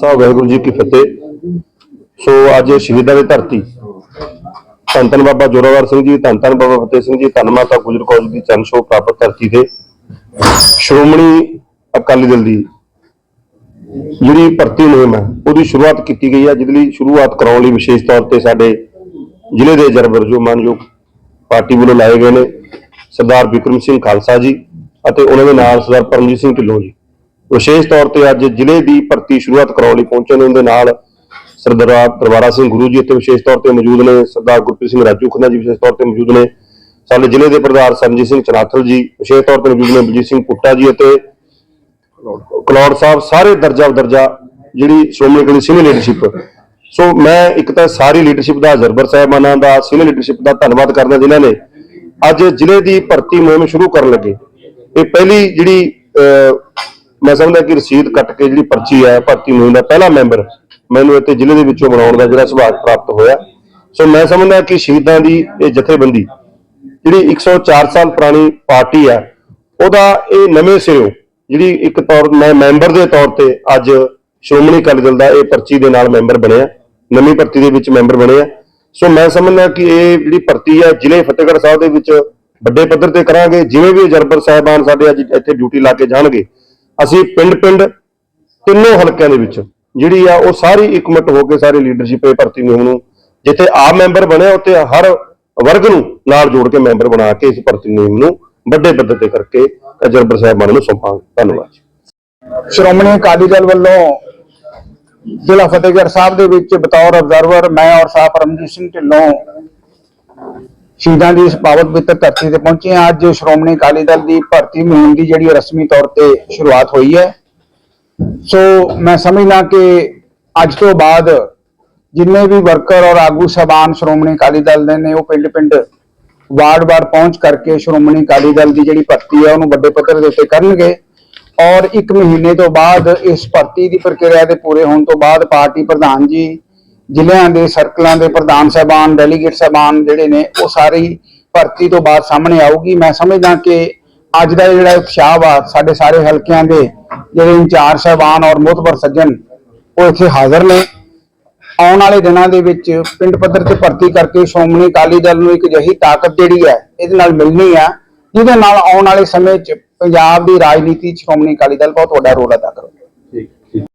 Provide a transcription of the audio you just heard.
ਸਾਹਿਬ, ਵਾਹਿਗੁਰੂ ਜੀ ਕੀ ਫਤਿਹ। ਸੋ ਅੱਜ ਸ਼ਹੀਦਾਂ ਦੀ ਧਰਤੀ, ਧੰਨ ਧੰਨ ਬਾਬਾ ਜੋਰਾਵਰ ਸਿੰਘ ਜੀ, ਧੰਨ ਧੰਨ ਬਾਬਾ ਫਤਿਹ ਸਿੰਘ ਜੀ, ਧੰਨ ਮਾਤਾ ਗੁਜਰ ਕੌਰ ਦੀ ਚਰਨ ਛੋਹ ਪ੍ਰਾਪਤ ਧਰਤੀ ਤੇ ਸ਼੍ਰੋਮਣੀ ਅਕਾਲੀ ਦਲ ਦੀ ਜਿਹੜੀ ਭਰਤੀ ਮੁਹਿੰਮ ਹੈ, ਉਹਦੀ ਸ਼ੁਰੂਆਤ ਕੀਤੀ ਗਈ ਹੈ, ਜਿਹਦੇ ਲਈ ਸ਼ੁਰੂਆਤ ਕਰਾਉਣ ਲਈ ਵਿਸ਼ੇਸ਼ ਤੌਰ ਤੇ ਸਾਡੇ ਜ਼ਿਲ੍ਹੇ ਦੇ ਜਰਬਰ ਜੋ ਮਾਨਯੋਗ ਪਾਰਟੀ ਵੱਲੋਂ ਲਾਏ ਗਏ ਨੇ, ਸਰਦਾਰ ਵਿਕਰਮ ਸਿੰਘ ਖਾਲਸਾ ਜੀ ਅਤੇ ਉਹਨਾਂ ਦੇ ਨਾਲ ਸਰਦਾਰ ਪਰਮਜੀਤ ਸਿੰਘ ਢਿੱਲੋਂ ਜੀ। ਵਿਸ਼ੇਸ਼ ਤੌਰ ਤੇ ਅੱਜ ਜ਼ਿਲ੍ਹੇ ਦੀ ਭਰਤੀ ਸ਼ੁਰੂਆਤ ਕਰਾਉਣ ਲਈ ਪਹੁੰਚੇ ਨੇ ਉਹਦੇ ਨਾਲ ਸਰਦਾਰ ਦਰਬਾਰਾ ਸਿੰਘ ਗੁਰੂ ਜੀ ਇੱਥੇ ਵਿਸ਼ੇਸ਼ ਤੌਰ ਤੇ ਮੌਜੂਦ ਨੇ ਸਰਦਾਰ ਗੁਰਪ੍ਰੀਤ ਸਿੰਘ ਰਾਜੂ ਖੰਨਾ ਜੀ ਵਿਸ਼ੇਸ਼ ਤੌਰ ਤੇ ਮੌਜੂਦ ਨੇ ਸਾਡੇ ਜ਼ਿਲ੍ਹੇ ਦੇ ਪ੍ਰਧਾਨ ਸਰਨਜੀਤ ਸਿੰਘ ਚਨਾਥਲ ਜੀ ਵਿਸ਼ੇਸ਼ ਤੌਰ ਤੇ ਮੌਜੂਦ ਨੇ ਬਲਜੀਤ ਸਿੰਘ ਪੁੱਟਾ ਜੀ ਅਤੇ ਕਲੌੜ ਸਾਹਿਬ ਸਾਰੇ ਦਰਜਾ ਦਰਜਾ ਜਿਹੜੀ Shiromani committee senior leadership so ਮੈਂ ਇੱਕ ਤਾਂ ਸਾਰੀ ਲੀਡਰਸ਼ਿਪ ਦਾ ਜ਼ਰਬਰ ਸਾਹਿਬਾਨਾਂ ਦਾ ਸੀਨੀਅਰ ਲੀਡਰਸ਼ਿਪ ਦਾ ਧੰਨਵਾਦ ਕਰਦਾ ਜਿਨ੍ਹਾਂ ਨੇ ਅੱਜ ਜ਼ਿਲ੍ਹੇ ਦੀ ਭਰਤੀ ਮੁਹਿੰਮ ਸ਼ੁਰੂ ਕਰਨ ਲੱਗੇ। ਇਹ ਪਹਿਲੀ ਜਿਹੜੀ ਅਹ, ਮੈਂ ਸਮਝਦਾ ਕਿ ਰਸੀਦ ਕੱਟ ਕੇ ਜਿਹੜੀ ਪਰਚੀ ਹੈ ਭਰਤੀ ਮੁਹਿੰਮ ਦਾ ਪਹਿਲਾ ਮੈਂਬਰ ਮੈਨੂੰ ਇੱਥੇ ਜ਼ਿਲ੍ਹੇ ਦੇ ਵਿੱਚੋਂ ਬਣਾਉਣ ਦਾ ਜਿਹੜਾ ਸੁਭਾਗ ਪ੍ਰਾਪਤ ਹੋਇਆ। ਸੋ ਮੈਂ ਸਮਝਦਾ ਕਿ ਸ਼ਹੀਦਾਂ ਦੀ ਇਹ ਜਥੇਬੰਦੀ, ਜਿਹੜੀ 104 ਸਾਲ ਪੁਰਾਣੀ ਪਾਰਟੀ ਹੈ, ਉਹਦਾ ਇਹ ਨਵੇਂ ਸਿਰੋਂ ਜਿਹੜੀ ਇੱਕ ਤੌਰ ਮੈਂ ਮੈਂਬਰ ਦੇ ਤੌਰ ਤੇ ਅੱਜ ਸ਼੍ਰੋਮਣੀ ਅਕਾਲੀ ਦਲ ਦਾ ਇਹ ਪਰਚੀ ਦੇ ਨਾਲ ਮੈਂਬਰ ਬਣਿਆ, ਨਵੀਂ ਭਰਤੀ ਦੇ ਵਿੱਚ ਮੈਂਬਰ ਬਣਿਆ। ਸੋ ਮੈਂ ਸਮਝਦਾ ਕਿ ਇਹ ਜਿਹੜੀ ਭਰਤੀ ਹੈ, ਜ਼ਿਲ੍ਹੇ ਫਤਿਹਗੜ੍ਹ ਸਾਹਿਬ ਦੇ ਵਿੱਚ ਵੱਡੇ ਪੱਧਰ ਤੇ ਕਰਾਂਗੇ। ਜਿਵੇਂ ਵੀ ਜਰਬਰ ਸਾਹਿਬਾਨ ਸਾਡੇ ਅੱਜ ਇੱਥੇ ਡਿਊਟੀ ਲਾ ਕੇ ਜਾਣਗੇ ਅਸੀਂ ਪਿੰਡ-ਪਿੰਡ ਤਿੰਨੋਂ ਹਲਕਿਆਂ ਦੇ ਵਿੱਚ, ਜਿਹੜੀ ਆ ਉਹ ਸਾਰੀ ਇਕਮਟ ਹੋ ਕੇ ਸਾਰੀ ਲੀਡਰਸ਼ਿਪ ਇਹ ਭਰਤੀ ਮੁਹਿੰਮ ਨੂੰ ਜਿੱਥੇ ਆਪ ਮੈਂਬਰ ਬਣਿਆ, ਉੱਥੇ ਹਰ ਵਰਗ ਨੂੰ ਨਾਲ ਜੋੜ ਕੇ ਮੈਂਬਰ ਬਣਾ ਕੇ ਇਸ ਭਰਤੀ ਮੁਹਿੰਮ ਨੂੰ ਵੱਡੇ ਪੱਧਰ ਤੇ ਕਰਕੇ ਜਰਬਰ ਸਾਹਿਬਾਨ ਨੂੰ ਸੌਂਪਾਂਗੇ। ਧੰਨਵਾਦ ਸ਼੍ਰੋਮਣੀ ਅਕਾਲੀ ਦਲ ਵੱਲੋਂ ਜ਼ਿਲ੍ਹਾ ਫਤਿਹਗੜ੍ਹ ਸਾਹਿਬ ਦੇ ਵਿੱਚ ਬਤੌਰ ਅਬਜ਼ਰਵਰ ਮੈਂ ਔਰ ਸਾਹਿਬ ਪਰਮਜੀਤ ਸਿੰਘ ਢਿੱਲੋਂ ਸ਼ਹੀਦਾਂ ਦੀ ਇਸ ਪਾਵਨ ਪਵਿੱਤਰ ਧਰਤੀ ਤੇ ਪਹੁੰਚੇ ਹਾਂ। ਅੱਜ ਸ਼੍ਰੋਮਣੀ ਅਕਾਲੀ ਦਲ ਦੀ ਭਰਤੀ ਮੁਹਿੰਮ ਦੀ ਜਿਹੜੀ ਰਸਮੀ ਤੌਰ ਤੇ ਸ਼ੁਰੂਆਤ ਹੋਈ ਹੈ। ਸੋ ਮੈਂ ਸਮਝਦਾ ਕਿ ਅੱਜ ਤੋਂ ਬਾਅਦ ਜਿੰਨੇ ਵੀ ਵਰਕਰ ਔਰ ਆਗੂ ਸਭਾਨ ਸ਼੍ਰੋਮਣੀ ਅਕਾਲੀ ਦਲ ਦੇ ਨੇ, ਉਹ ਪਿੰਡ-ਪਿੰਡ, ਵਾਰਡ-ਵਾਰਡ ਪਹੁੰਚ ਕਰਕੇ ਸ਼੍ਰੋਮਣੀ ਅਕਾਲੀ ਦਲ ਦੀ ਜਿਹੜੀ ਭਰਤੀ ਹੈ, ਉਹਨੂੰ ਵੱਡੇ ਪੱਧਰ ਦੇ ਉੱਤੇ ਕਰਨਗੇ। ਔਰ ਇੱਕ ਮਹੀਨੇ ਤੋਂ ਬਾਅਦ ਇਸ ਭਰਤੀ ਦੀ ਪ੍ਰਕਿਰਿਆ ਦੇ ਪੂਰੇ ਹੋਣ ਤੋਂ ਬਾਅਦ ਪਾਰਟੀ ਪ੍ਰਧਾਨ ਜੀ ਜ਼ਿਲ੍ਹਿਆਂ ਦੇ ਸਰਕਲਾਂ ਦੇ ਪ੍ਰਧਾਨ ਸਾਹਿਬਾਨ ਡੈਲੀਗੇਟ ਸਾਹਿਬਾਨ ਜਿਹੜੇ ਨੇ, ਉਹ ਸਾਰੀ ਭਰਤੀ ਤੋਂ ਬਾਅਦ ਸਾਹਮਣੇ ਆਊਗੀ। ਮੈਂ ਸਮਝਦਾ ਕਿ ਅੱਜ ਦਾ ਜਿਹੜਾ ਉਤਸ਼ਾਹ ਵਾ ਸਾਡੇ ਸਾਰੇ ਹਲਕਿਆਂ ਦੇ ਜਿਹੜੇ ਇੰਚਾਰਜ ਸਾਹਿਬਾਨ ਔਰ ਮੁਤਬਰ ਸੱਜਣ, ਉਹ ਇੱਥੇ ਹਾਜ਼ਰ ਨੇ। ਆਉਣ ਵਾਲੇ ਦਿਨਾਂ ਦੇ ਵਿੱਚ ਪਿੰਡ ਪੱਧਰ ਤੇ ਭਰਤੀ ਕਰਕੇ ਸ਼੍ਰੋਮਣੀ ਅਕਾਲੀ ਦਲ ਨੂੰ ਇੱਕ ਅਜਿਹੀ ਤਾਕਤ ਜਿਹੜੀ ਹੈ, ਇਹਦੇ ਨਾਲ ਮਿਲਣੀ ਆ, ਜਿਹਦੇ ਨਾਲ ਆਉਣ ਵਾਲੇ ਸਮੇਂ 'ਚ ਪੰਜਾਬ ਦੀ ਰਾਜਨੀਤੀ 'ਚ ਸ਼੍ਰੋਮਣੀ ਅਕਾਲੀ ਦਲ ਬਹੁਤ ਵੱਡਾ ਰੋਲ ਅਦਾ ਕਰੂਗਾ।